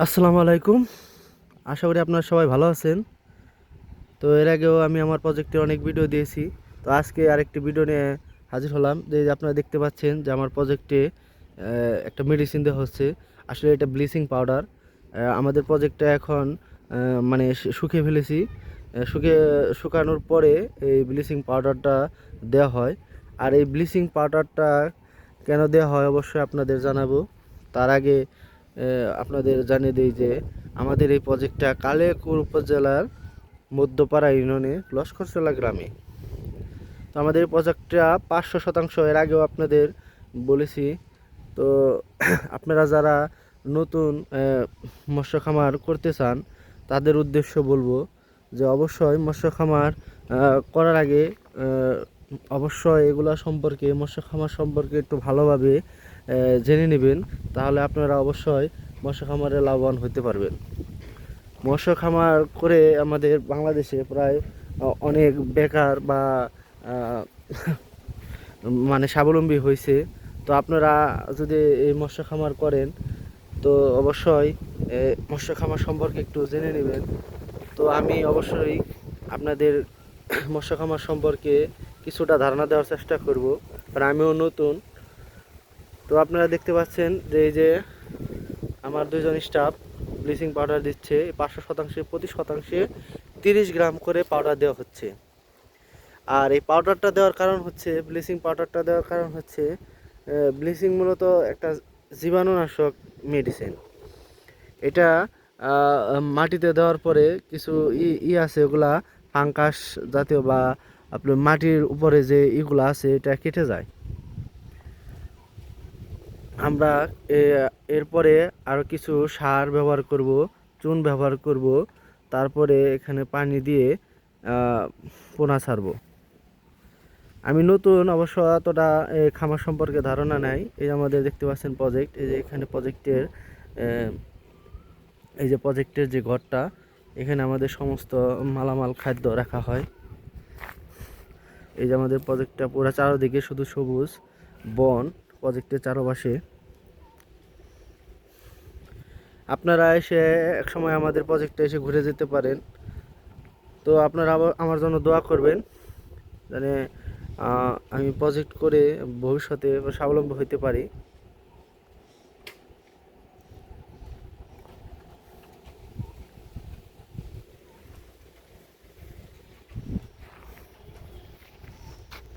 আসসালামু আলাইকুম। আশা করি আপনারা সবাই ভালো আছেন। তো এর আগেও আমি আমার প্রজেক্টে অনেক ভিডিও দিয়েছি। তো আজকে আরেকটি ভিডিও নিয়ে হাজির হলাম। যে আপনারা দেখতে পাচ্ছেন যে আমার প্রজেক্টে একটা মেডিসিন দেওয়া হচ্ছে। আসলে এটা ব্লিচিং পাউডার আমাদের প্রজেক্টটা এখন মানে শুকিয়ে ফেলেছি। শুকিয়ে, শুকানোর পরে এই ব্লিচিং পাউডারটা দেওয়া হয়। আর এই ব্লিচিং পাউডারটা কেন দেওয়া হয় অবশ্যই আপনাদের জানাব। তার আগে আপনাদের জানিয়ে দিই যে আমাদের এই প্রজেক্টটা কালেকুর উপজেলার মধ্যপাড়া ইউনিয়নে লস্করচলা গ্রামে। তো আমাদের এই প্রজেক্টটা পাঁচশো শতাংশ, এর আগেও আপনাদের বলেছি। তো আপনারা যারা নতুন মৎস্য খামার করতে চান, তাদের উদ্দেশ্য বলব যে অবশ্যই মৎস্য খামার করার আগে অবশ্যই এগুলা সম্পর্কে মৎস্য খামার সম্পর্কে একটু ভালোভাবে জেনে নেবেন, তাহলে আপনারা অবশ্যই মৎস্য খামারে লাভবান হতে পারবেন। মৎস্য খামার করে আমাদের বাংলাদেশে প্রায় অনেক বেকার বা মানে স্বাবলম্বী হয়েছে তো আপনারা যদি এই মৎস্য খামার করেন, তো অবশ্যই মৎস্য খামার সম্পর্কে একটু জেনে নেবেন। তো আমি অবশ্যই আপনাদের মৎস্য খামার সম্পর্কে কিছুটা ধারণা দেওয়ার চেষ্টা করব। কারণ আমিও নতুন তো আপনারা দেখতে পাচ্ছেন যে এই যে আমার দুইজন স্টাফ ব্লিচিং পাউডার দিচ্ছে পাঁচশো শতাংশে প্রতি শতাংশে তিরিশ গ্রাম করে পাউডার দেওয়া হচ্ছে। আর এই পাউডারটা দেওয়ার কারণ হচ্ছে ব্লিচিং পাউডারটা দেওয়ার কারণ হচ্ছে ব্লিচিং মূলত একটা জীবাণুনাশক মেডিসিন এটা মাটিতে দেওয়ার পরে কিছু ই ই আছে ওগুলা ফাঙ্কাস জাতীয় বা আপনার মাটির উপরে যে ইগুলা আছে, এটা কেটে যায়। আমরা এরপরে আরও কিছু সার ব্যবহার করব চুন ব্যবহার করব তারপরে এখানে পানি দিয়ে পোনা ছাড়বো। আমি নতুন অবশ্য এতটা এ, খামার সম্পর্কে ধারণা নাই। এই আমাদের দেখতে পাচ্ছেন প্রজেক্ট এই যে এখানে প্রজেক্টের এই যে প্রজেক্টের যে ঘরটা এখানে আমাদের সমস্ত মালামাল খাদ্য রাখা হয়। এই যে আমাদের প্রজেক্টটা পুরো চারোদিকে শুধু সবুজ বন প্রজেক্টের চারপাশে। আপনারা এসে এক সময় আমাদের প্রজেক্টে এসে ঘুরে যেতে পারেন। তো আপনারা আবার আমার জন্য দোয়া করবেন মানে আমি প্রজেক্ট করে ভবিষ্যতে স্বাবলম্বী হইতে পারি।